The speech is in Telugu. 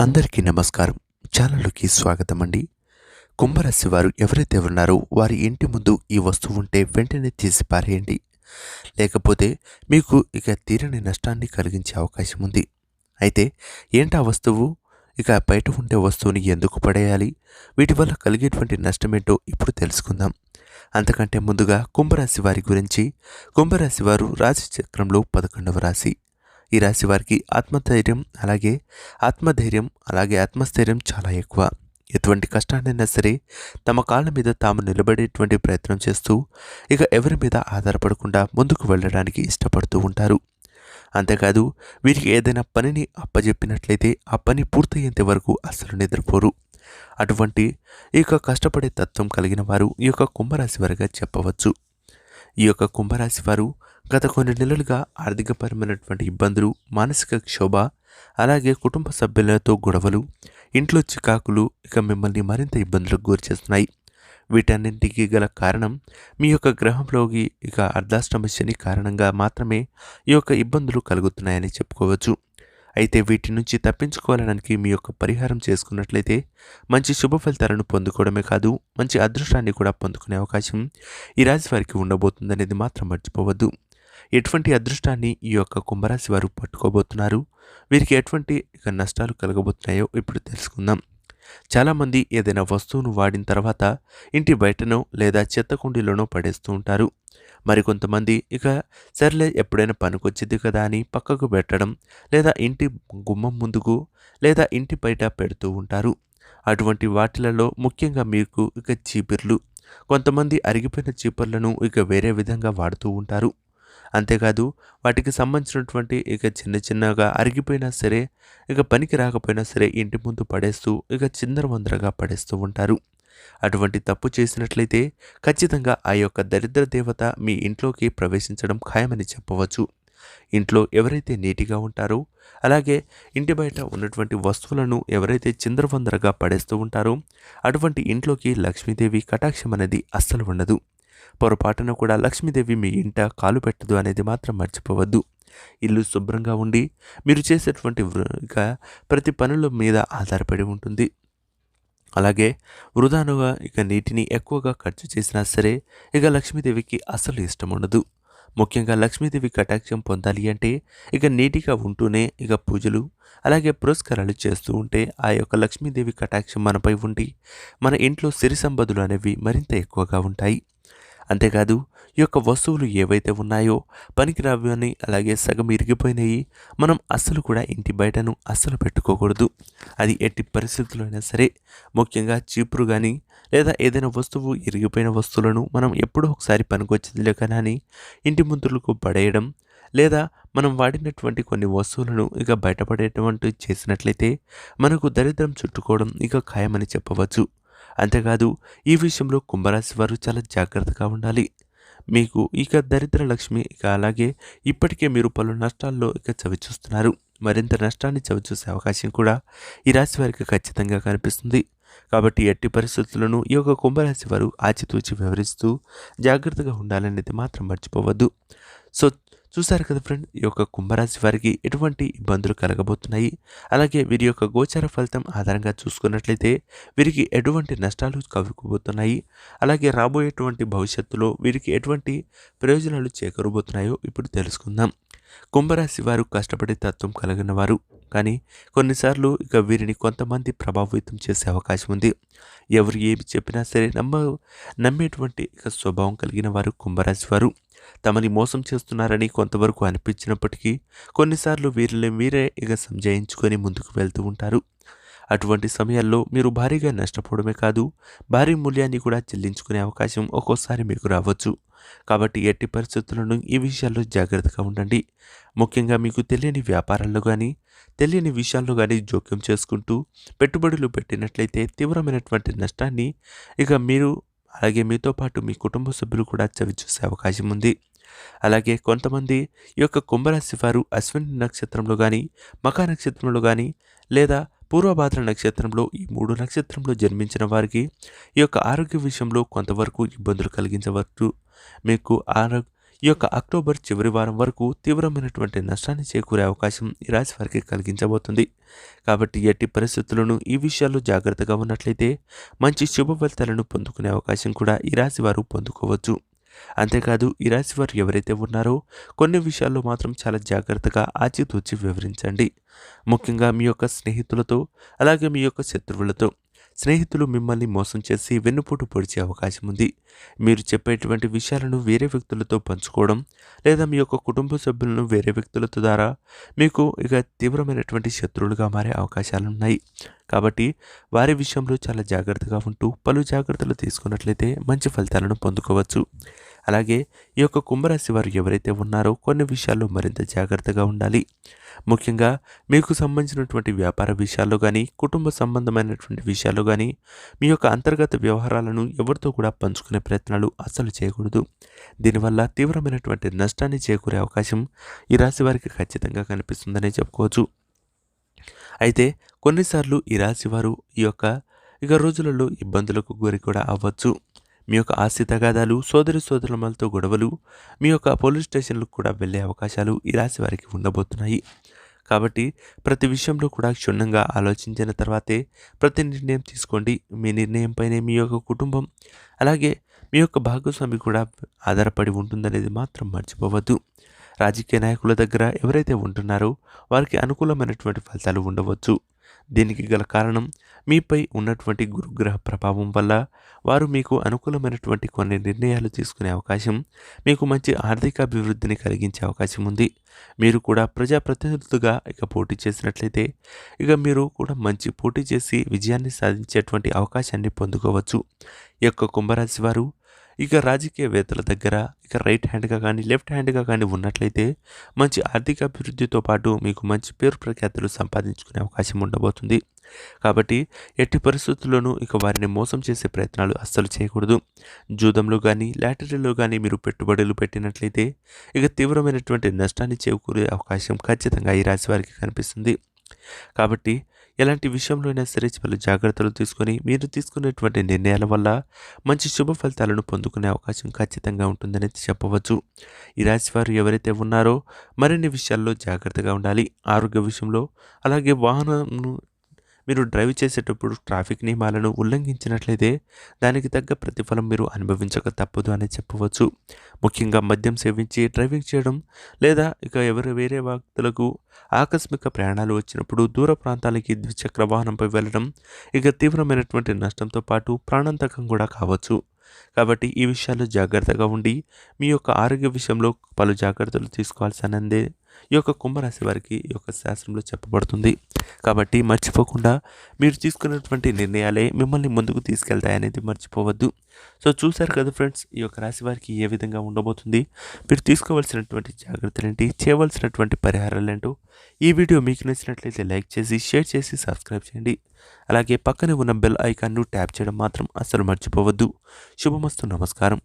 అందరికీ నమస్కారం. ఛానల్కి స్వాగతం అండి కుంభరాశి వారు ఎవరైతే ఉన్నారో వారి ఇంటి ముందు ఈ వస్తువు ఉంటే వెంటనే తీసి పారేయండి. లేకపోతే మీకు ఇక తీరని నష్టాన్ని కలిగించే అవకాశం ఉంది. అయితే ఏంటి ఆ వస్తువు? ఇక బయట ఉండే వస్తువుని ఎందుకు పడేయాలి? వీటి వల్ల కలిగేటువంటి నష్టమేంటో ఇప్పుడు తెలుసుకుందాం. అంతకంటే ముందుగా కుంభరాశి వారి గురించి. కుంభరాశి వారు రాశి చక్రంలో పదకొండవ రాశి. ఈ రాశి వారికి ఆత్మధైర్యం అలాగే ఆత్మధైర్యం అలాగే ఆత్మస్థైర్యం చాలా ఎక్కువ. ఎటువంటి కష్టాన్నైనా సరే తమ కాళ్ళ మీద తాము నిలబడేటువంటి ప్రయత్నం చేస్తూ ఇక ఎవరి మీద ఆధారపడకుండా ముందుకు వెళ్ళడానికి ఇష్టపడుతూ ఉంటారు. అంతేకాదు వీరికి ఏదైనా పనిని అప్పజెప్పినట్లయితే ఆ పని పూర్తయ్యేంత వరకు అస్సలు నిద్రపోరు. అటువంటి ఈ యొక్క కష్టపడే తత్వం కలిగిన వారు ఈ యొక్క కుంభరాశి వారిగా చెప్పవచ్చు. ఈ యొక్క కుంభరాశి వారు గత కొన్ని నెలలుగా ఆర్థికపరమైనటువంటి ఇబ్బందులు మానసిక క్షోభ అలాగే కుటుంబ సభ్యులతో గొడవలు ఇంట్లో చికాకులు ఇక మిమ్మల్ని మరింత ఇబ్బందులకు గురిచేస్తున్నాయి వీటన్నింటికి గల కారణం మీ యొక్క గ్రహంలోకి ఇక అర్ధాష్టమ శని కారణంగా మాత్రమే ఈ యొక్క ఇబ్బందులు కలుగుతున్నాయని చెప్పుకోవచ్చు. అయితే వీటి నుంచి తప్పించుకోవడానికి మీ యొక్క పరిహారం చేసుకున్నట్లయితే మంచి శుభ ఫలితాలను పొందుకోవడమే కాదు మంచి అదృష్టాన్ని కూడా పొందుకునే అవకాశం ఈ రాశి వారికి ఉండబోతుందనేది మాత్రం మర్చిపోవద్దు. ఎటువంటి అదృష్టాన్ని ఈ యొక్క కుంభరాశి వారు పట్టుకోబోతున్నారు? వీరికి ఎటువంటి ఇక నష్టాలు కలగబోతున్నాయో ఇప్పుడు తెలుసుకుందాం. చాలామంది ఏదైనా వస్తువును వాడిన తర్వాత ఇంటి బయటనో లేదా చెత్త కుండీలోనో పడేస్తూ ఉంటారు. మరికొంతమంది ఇక సర్లే ఎప్పుడైనా పనికొచ్చింది కదా అని పక్కకు పెట్టడం లేదా ఇంటి గుమ్మం ముందుకు లేదా ఇంటి బయట పెడుతూ ఉంటారు. అటువంటి వాటిలలో ముఖ్యంగా మీకు ఇక చీపిర్లు కొంతమంది అరిగిపోయిన చీపర్లను ఇక వేరే విధంగా వాడుతూ ఉంటారు. అంతేకాదు వాటికి సంబంధించినటువంటి ఇక చిన్న చిన్నగా అరిగిపోయినా సరే ఇక పనికి రాకపోయినా సరే ఇంటి ముందు పడేస్తూ ఇక చిందరవందరగా పడేస్తూ ఉంటారు. అటువంటి తప్పు చేసినట్లయితే ఖచ్చితంగా ఆ యొక్క దరిద్ర దేవత మీ ఇంట్లోకి ప్రవేశించడం ఖాయమని చెప్పవచ్చు. ఇంట్లో ఎవరైతే నీటిగా ఉంటారో అలాగే ఇంటి బయట ఉన్నటువంటి వస్తువులను ఎవరైతే చిందరవందరగా పడేస్తూ ఉంటారో అటువంటి ఇంట్లోకి లక్ష్మీదేవి కటాక్షం అనేది అస్సలు ఉండదు. పొరపాటున కూడా లక్ష్మీదేవి మీ ఇంట కాలు పెట్టదు అనేది మాత్రం మర్చిపోవద్దు. ఇల్లు శుభ్రంగా ఉండి మీరు చేసేటువంటి ఇక ప్రతి పనుల మీద ఆధారపడి ఉంటుంది. అలాగే వృధానుగా ఇక నీటిని ఎక్కువగా ఖర్చు చేసినా సరే ఇక లక్ష్మీదేవికి అసలు ఇష్టం ఉండదు. ముఖ్యంగా లక్ష్మీదేవి కటాక్షం పొందాలి అంటే ఇక నీటిగా ఉంటూనే ఇక పూజలు అలాగే పురస్కారాలు చేస్తూ ఉంటే ఆ యొక్క లక్ష్మీదేవి కటాక్షం మనపై ఉండి మన ఇంట్లో సిరి సంపదలు అనేవి మరింత ఎక్కువగా ఉంటాయి. అంతేకాదు ఈ యొక్క వస్తువులు ఏవైతే ఉన్నాయో పనికిరావి అని అలాగే సగం ఇరిగిపోయినాయి మనం అస్సలు కూడా ఇంటి బయటను అస్సలు పెట్టుకోకూడదు. అది ఎట్టి పరిస్థితుల్లో సరే ముఖ్యంగా చీపురు కానీ లేదా ఏదైనా వస్తువు ఇరిగిపోయిన వస్తువులను మనం ఎప్పుడో ఒకసారి పనికొచ్చింది లేకనని ఇంటి ముందులకు పడేయడం లేదా మనం వాడినటువంటి కొన్ని వస్తువులను ఇక బయటపడేటువంటి చేసినట్లయితే మనకు దరిద్రం చుట్టుకోవడం ఇక ఖాయమని చెప్పవచ్చు. అంతేకాదు ఈ విషయంలో కుంభరాశి వారు చాలా జాగ్రత్తగా ఉండాలి. మీకు ఇక దరిద్ర లక్ష్మి ఇక అలాగే ఇప్పటికే మీరు పలు నష్టాల్లో ఇక చవిచూస్తున్నారు మరింత నష్టాన్ని చవిచూసే అవకాశం కూడా ఈ రాశి వారికి ఖచ్చితంగా కనిపిస్తుంది. కాబట్టి ఎట్టి పరిస్థితులను ఈ యొక్క కుంభరాశి వారు ఆచితూచి వివరిస్తూ జాగ్రత్తగా ఉండాలనేది మాత్రం మర్చిపోవద్దు. సో చూసారు కదా ఫ్రెండ్ ఈ యొక్క కుంభరాశి వారికి ఎటువంటి ఇబ్బందులు కలగబోతున్నాయి? అలాగే వీరి యొక్క గోచర ఫలితం ఆధారంగా చూసుకున్నట్లయితే వీరికి ఎటువంటి నష్టాలు కలుగుబోతున్నాయి? అలాగే రాబోయేటువంటి భవిష్యత్తులో వీరికి ఎటువంటి ప్రయోజనాలు చేకూరబోతున్నాయో ఇప్పుడు తెలుసుకుందాం. కుంభరాశి వారు కష్టపడే తత్వం కలిగిన వారు కానీ కొన్నిసార్లు ఇక వీరిని కొంతమంది ప్రభావితం చేసే అవకాశం ఉంది. ఎవరు ఏమి చెప్పినా సరే నమ్మ నమ్మేటువంటి ఇక స్వభావం కలిగిన వారు కుంభరాశి వారు. తమని మోసం చేస్తున్నారని కొంతవరకు అనిపించినప్పటికీ కొన్నిసార్లు వీరిని మీరే ఇక సంజయించుకొని ముందుకు వెళ్తూ ఉంటారు. అటువంటి సమయాల్లో మీరు భారీగా నష్టపోవడమే కాదు భారీ మూల్యాన్ని కూడా చెల్లించుకునే అవకాశం ఒక్కోసారి మీకు రావచ్చు. కాబట్టి ఎట్టి పరిస్థితులను ఈ విషయాల్లో జాగ్రత్తగా ఉండండి. ముఖ్యంగా మీకు తెలియని వ్యాపారాల్లో కానీ తెలియని విషయాల్లో కానీ జోక్యం చేసుకుంటూ పెట్టుబడులు పెట్టినట్లయితే తీవ్రమైనటువంటి నష్టాన్ని ఇక మీరు అలాగే మీతో పాటు మీ కుటుంబ సభ్యులు కూడా చవి చూసే అవకాశం ఉంది. అలాగే కొంతమంది ఈ యొక్క కుంభరాశి వారు అశ్విని నక్షత్రంలో కానీ మకా నక్షత్రంలో కానీ లేదా పూర్వభాద్ర నక్షత్రంలో ఈ మూడు నక్షత్రంలో జన్మించిన వారికి ఈ యొక్క ఆరోగ్య విషయంలో కొంతవరకు ఇబ్బందులు కలిగించవచ్చు. మీకు ఆరో ఈ యొక్క అక్టోబర్ చివరి వారం వరకు తీవ్రమైనటువంటి నష్టాన్ని చేకూరే అవకాశం ఈ రాశి వారికి కలిగించబోతుంది. కాబట్టి ఎట్టి పరిస్థితులను ఈ విషయాల్లో జాగ్రత్తగా ఉన్నట్లయితే మంచి శుభ ఫలితాలను పొందుకునే అవకాశం కూడా ఈ రాశి వారు పొందుకోవచ్చు. అంతేకాదు ఈ రాశి వారు ఎవరైతే ఉన్నారో కొన్ని విషయాల్లో మాత్రం చాలా జాగ్రత్తగా ఆచితూచి వివరించండి. ముఖ్యంగా మీ యొక్క స్నేహితులతో అలాగే మీ యొక్క శత్రువులతో. స్నేహితులు మిమ్మల్ని మోసం చేసి వెన్నుపోటు పొడిచే అవకాశం ఉంది. మీరు చెప్పేటువంటి విషయాలను వేరే వ్యక్తులతో పంచుకోవడం లేదా మీ యొక్క కుటుంబ సభ్యులను వేరే వ్యక్తులతో ద్వారా మీకు ఇక తీవ్రమైనటువంటి శత్రువులుగా మారే అవకాశాలు ఉన్నాయి. కాబట్టి వారి విషయంలో చాలా జాగ్రత్తగా ఉంటూ పలు జాగ్రత్తలు తీసుకున్నట్లయితే మంచి ఫలితాలను పొందుకోవచ్చు. అలాగే ఈ యొక్క కుంభరాశి వారు ఎవరైతే ఉన్నారో కొన్ని విషయాల్లో మరింత జాగ్రత్తగా ఉండాలి. ముఖ్యంగా మీకు సంబంధించినటువంటి వ్యాపార విషయాల్లో కానీ కుటుంబ సంబంధమైనటువంటి విషయాల్లో కానీ మీ యొక్క అంతర్గత వ్యవహారాలను ఎవరితో కూడా పంచుకునే ప్రయత్నాలు అస్సలు చేయకూడదు. దీనివల్ల తీవ్రమైనటువంటి నష్టాన్ని చేకూరే అవకాశం ఈ రాశి వారికి ఖచ్చితంగా కనిపిస్తుందని చెప్పుకోవచ్చు. అయితే కొన్నిసార్లు ఈ రాశి వారు ఈ యొక్క ఇక రోజులలో ఇబ్బందులకు గురి కూడా అవ్వచ్చు. మీ యొక్క ఆస్తి తగాదాలు సోదరి సోదరులతో గొడవలు మీ యొక్క పోలీస్ స్టేషన్లకు కూడా వెళ్ళే అవకాశాలు ఈ రాశి వారికి ఉండబోతున్నాయి. కాబట్టి ప్రతి విషయంలో కూడా క్షుణ్ణంగా ఆలోచించిన తర్వాతే ప్రతి నిర్ణయం తీసుకోండి. మీ నిర్ణయంపైనే మీ యొక్క కుటుంబం అలాగే మీ యొక్క భాగస్వామి కూడా ఆధారపడి ఉంటుందనేది మాత్రం మర్చిపోవద్దు. రాజకీయ నాయకుల దగ్గర ఎవరైతే ఉంటున్నారో వారికి అనుకూలమైనటువంటి ఫలితాలు ఉండవచ్చు. దీనికి గల కారణం మీపై ఉన్నటువంటి గురుగ్రహ ప్రభావం వల్ల వారు మీకు అనుకూలమైనటువంటి కొన్ని నిర్ణయాలు తీసుకునే అవకాశం మీకు మంచి ఆర్థిక అభివృద్ధిని కలిగించే అవకాశం ఉంది. మీరు కూడా ప్రజాప్రతినిధులుగా ఇక పోటీ చేసినట్లయితే ఇక మీరు కూడా మంచి పోటీ చేసి విజయాన్ని సాధించేటువంటి అవకాశాన్ని పొందుకోవచ్చు. ఈ యొక్క కుంభరాశి వారు ఇక రాజకీయవేత్తల దగ్గర ఇక రైట్ హ్యాండ్గా కానీ లెఫ్ట్ హ్యాండ్గా కానీ ఉన్నట్లయితే మంచి ఆర్థిక అభివృద్ధితో పాటు మీకు మంచి పేరు ప్రఖ్యాతులు సంపాదించుకునే అవకాశం ఉండబోతుంది. కాబట్టి ఎట్టి పరిస్థితుల్లోనూ ఇక వారిని మోసం చేసే ప్రయత్నాలు అస్సలు చేయకూడదు. జూదంలో కానీ లాటరీలో కానీ మీరు పెట్టుబడులు పెట్టినట్లయితే ఇక తీవ్రమైనటువంటి నష్టాన్ని చేకూరే అవకాశం ఖచ్చితంగా ఈ రాశి వారికి కనిపిస్తుంది. కాబట్టి ఎలాంటి విషయంలో అయినా సరే చాలా జాగ్రత్తలు తీసుకొని మీరు తీసుకునేటువంటి నిర్ణయాల వల్ల మంచి శుభ ఫలితాలను పొందుకునే అవకాశం ఖచ్చితంగా ఉంటుందని చెప్పవచ్చు. ఈ రాశి వారు ఎవరైతే ఉన్నారో మరిన్ని విషయాల్లో జాగ్రత్తగా ఉండాలి. ఆరోగ్య విషయంలో అలాగే వాహనం మీరు డ్రైవ్ చేసేటప్పుడు ట్రాఫిక్ నియమాలను ఉల్లంఘించినట్లయితే దానికి తగ్గ ప్రతిఫలం మీరు అనుభవించక తప్పదు అని చెప్పవచ్చు. ముఖ్యంగా మద్యం సేవించి డ్రైవింగ్ చేయడం లేదా ఇక ఎవరు వేరే వ్యక్తులకు ఆకస్మిక ప్రయాణాలు వచ్చినప్పుడు దూర ప్రాంతాలకి ద్విచక్ర వాహనంపై వెళ్ళడం ఇక తీవ్రమైనటువంటి నష్టంతో పాటు ప్రాణాంతకం కూడా కావచ్చు. కాబట్టి ఈ విషయాల్లో జాగ్రత్తగా ఉండి మీ యొక్క ఆరోగ్య విషయంలో పలు జాగ్రత్తలు తీసుకోవాల్సినందే ఈ యొక్క కుంభరాశి వారికి ఈ యొక్క శాస్త్రంలో చెప్పబడుతుంది. కాబట్టి మర్చిపోకుండా మీరు తీసుకున్నటువంటి నిర్ణయాలే మిమ్మల్ని ముందుకు తీసుకెళ్తాయనేది మర్చిపోవద్దు. సో చూశారు కదా ఫ్రెండ్స్ ఈ యొక్క రాశి వారికి ఏ విధంగా ఉండబోతుంది? మీరు తీసుకోవాల్సినటువంటి జాగ్రత్తలు ఏంటి చేయవలసినటువంటి పరిహారాలు ఏంటో ఈ వీడియో మీకు నచ్చినట్లయితే లైక్ చేసి షేర్ చేసి సబ్స్క్రైబ్ చేయండి. అలాగే పక్కనే ఉన్న బెల్ ఐకాన్ను ట్యాప్ చేయడం మాత్రం అస్సలు మర్చిపోవద్దు. శుభమస్తు నమస్కారం.